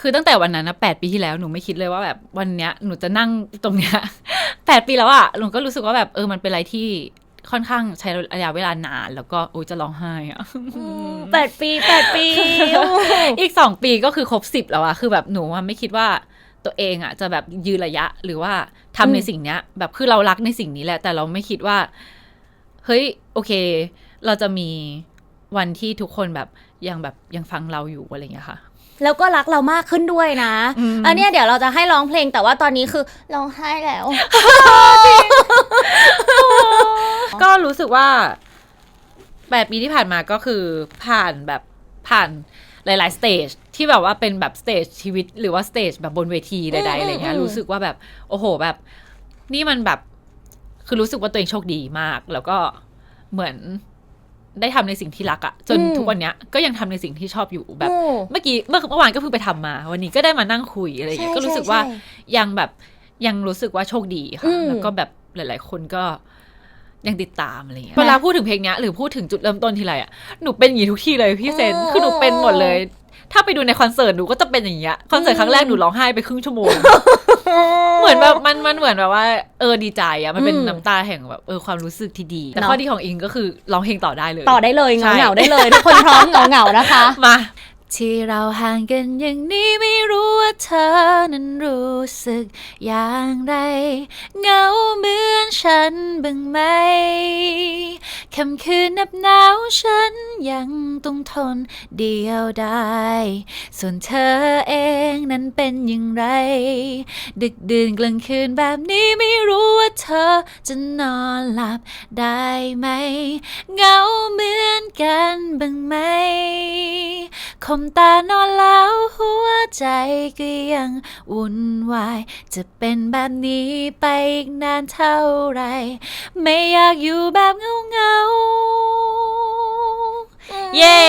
คือตั้งแต่วันนั้นนะแปดปีที่แล้วหนูไม่คิดเลยว่าแบบวันเนี้ยหนูจะนั่งตรงเนี้ยแปดปีแล้วอะหนูก็รู้สึกว่าแบบเออมันเป็นอะไรที่ค่อนข้างใช้ระยะเวลานาน แล้วก็โอ้ยจะร้องไห้อะแปดปีแปดปีโอ้อีกสองปีก็คือครบสิบแล้วอะคือแบบหนูอะไม่คิดว่าตัวเองอะจะแบบยืนระยะหรือว่าทำในสิ่งเนี้ย แบบคือเรารักในสิ่งนี้แหละ แต่เราไม่คิดว่า เฮ้ยโอเค เราจะมีวันที่ทุกคนแบบยังแบบยังฟังเราอยู่อะไรอย่างเงี้ยค่ะ แล้วก็รักเรามากขึ้นด้วยนะอืมอันเนี้ยเดี๋ยวเราจะให้ร้องเพลงแต่ว่าตอนนี้คือร้องไห้แล้ว ก็รู้สึกว่าแปดปีที่ผ่านมาก็คือผ่านแบบผ่านหลาย ๆ สเตจที่แบบว่าเป็นแบบสเตจชีวิต หรือว่าสเตจแบบบนเวทีใด ๆ อะไรเงี้ยอืมรู้สึกว่าแบบ โอ้โหแบบ นี่มันแบบ คือรู้สึกว่าตัวเองโชคดีมาก แล้วก็เหมือน ได้ทำในสิ่งที่รักอะจนทุกวันเนี้ยก็ยังทำในสิ่งที่ชอบอยู่แบบโอ้เมื่อกี้เมื่อเมื่อวานก็เพิ่งไปทำมา วันนี้ก็ได้มานั่งคุยอะไรอย่างเงี้ยใช่ก็รู้สึกว่าใช่ใช่ยังแบบยังรู้สึกว่าโชคดีค่ะอืมแล้วก็แบบหลาย ๆ คนก็ยังติดตามอะไรเงี้ยนะเวลาพูดถึงเพลงเนี้ยหรือพูดถึงจุดเริ่มต้นทีไรอะหนูเป็นอย่างนี้ทุกที่เลยพี่เซนอืมคือหนูเป็นหมดเลย ถ้าไปดูในคอนเสิร์ตหนูก็จะเป็นอย่างเงี้ยคอนเสิร์ตครั้งแรกหนูร้องไห้ไปครึ่งชั่วโมง เหมือนแบบมันมันเหมือนแบบว่า เออดีใจอะมันเป็นอืมน้ำตาแห่งแบบเออความรู้สึกที่ดี แต่เนอะข้อดีของอิงก็คือร้องเพลงต่อได้เลย ต่อได้เลยใช่เหงาเหงาๆได้เลยทุกคนพร้อมเหงาเหงาๆนะคะ มาที่เราห่างกันอย่างนี้ไม่รู้ว่าเธอนั้นรู้สึกอย่างไรเหงาเหมือนฉันบ้างไหม ค่ำคืนนับหนาวฉันยังต้องทนเดียวดายส่วนเธอเองนั้นเป็นอย่างไร ดึกดื่นกลางคืนแบบนี้ไม่รู้ว่าเธอจะนอนหลับได้ไหมเหงาเหมือนกันบ้างไหม คมตานอนแล้วหัวใจก็ยังวุ่นวาย จะเป็นแบบนี้ไปอีกนานเท่าไหรไม่อยากอยู่แบบเงาเงาๆเย้สุดยอดทุกคนเชียร์อย่างเงี้ยเลย